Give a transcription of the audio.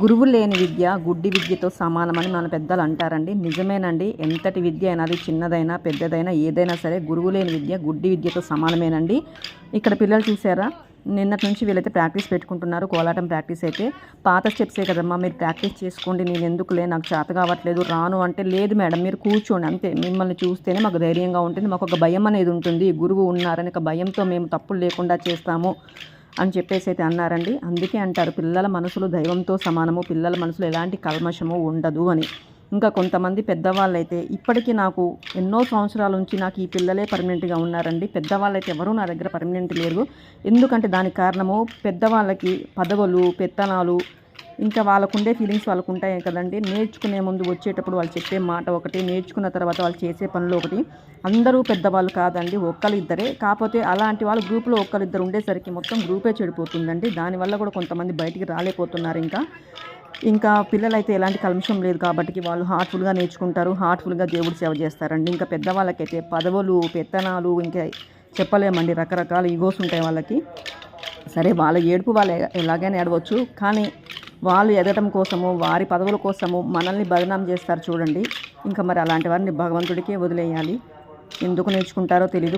గురువు లేని విద్య గుడ్డి విద్యతో సమానమని మన పెద్దలు అంటారండి. నిజమేనండి. ఎంతటి విద్య అయినా అది చిన్నదైనా పెద్దదైనా ఏదైనా సరే గురువు లేని విద్య గుడ్డి విద్యతో సమానమేనండి. ఇక్కడ పిల్లలు చూసారా? నిన్నటి నుంచి వీళ్ళైతే ప్రాక్టీస్ పెట్టుకుంటున్నారు. కోలాటం ప్రాక్టీస్ అయితే. పాత స్టెప్సే కదమ్మా. మీరు ప్రాక్టీస్ చేసుకోండి. నేను ఎందుకులే నాకు చేత కావట్లేదు రాను అంటే లేదు మేడం. మీరు కూర్చోండి అంతే. మిమ్మల్ని చూస్తేనే మాకు ధైర్యంగా ఉంటుంది. మాకు ఒక భయం అనేది ఉంటుంది. గురువు ఉన్నారని ఒక భయంతో మేము తప్పులు లేకుండా చేస్తాము. అని చెప్పేసి అయితే అన్నారండి. అందుకే అంటారు పిల్లల మనసులు దైవంతో సమానము పిల్లల మనసులో ఎలాంటి కల్మషము ఉండదు అని. ఇంకా కొంతమంది పెద్దవాళ్ళైతే ఇప్పటికీ నాకు ఎన్నో సంవత్సరాల నుంచి నాకు ఈ పిల్లలే పర్మనెంట్గా ఉన్నారండి. పెద్దవాళ్ళు అయితే ఎవరూ నా దగ్గర పర్మనెంట్ లేరు. ఎందుకంటే దానికి కారణము పెద్దవాళ్ళకి పదవులు పెత్తనాలు ఇంకా వాళ్ళకు ఉండే ఫీలింగ్స్ వాళ్ళకు ఉంటాయి కదండి. నేర్చుకునే ముందు వచ్చేటప్పుడు వాళ్ళు చెప్పే మాట ఒకటి నేర్చుకున్న తర్వాత వాళ్ళు చేసే పనులు ఒకటి. అందరూ పెద్దవాళ్ళు కాదండి ఒక్కరిద్దరే కాకపోతే అలాంటి వాళ్ళు గ్రూప్లో ఒక్కరిద్దరు ఉండేసరికి మొత్తం గ్రూపే చెడిపోతుందండి. దానివల్ల కూడా కొంతమంది బయటికి రాలేకపోతున్నారు ఇంకా. ఇంకా పిల్లలైతే ఎలాంటి కలుషం లేదు కాబట్టి వాళ్ళు హార్ట్ఫుల్గా నేర్చుకుంటారు హార్ట్ఫుల్గా దేవుడి సేవ చేస్తారండి. ఇంకా పెద్దవాళ్ళకైతే పదవులు పెత్తనాలు ఇంకా చెప్పలేమండి రకరకాల ఈగోస్ ఉంటాయి వాళ్ళకి. సరే వాళ్ళ ఏడుపు వాళ్ళు ఎలాగైనా ఏడవచ్చు. కానీ వాళ్ళు ఎదగటం కోసము వారి పదవుల కోసము మనల్ని బదనాం చేస్తారు చూడండి. ఇంకా మరి అలాంటి వారిని భగవంతుడికే వదిలేయాలి. ఎందుకు నేర్చుకుంటారో తెలీదు.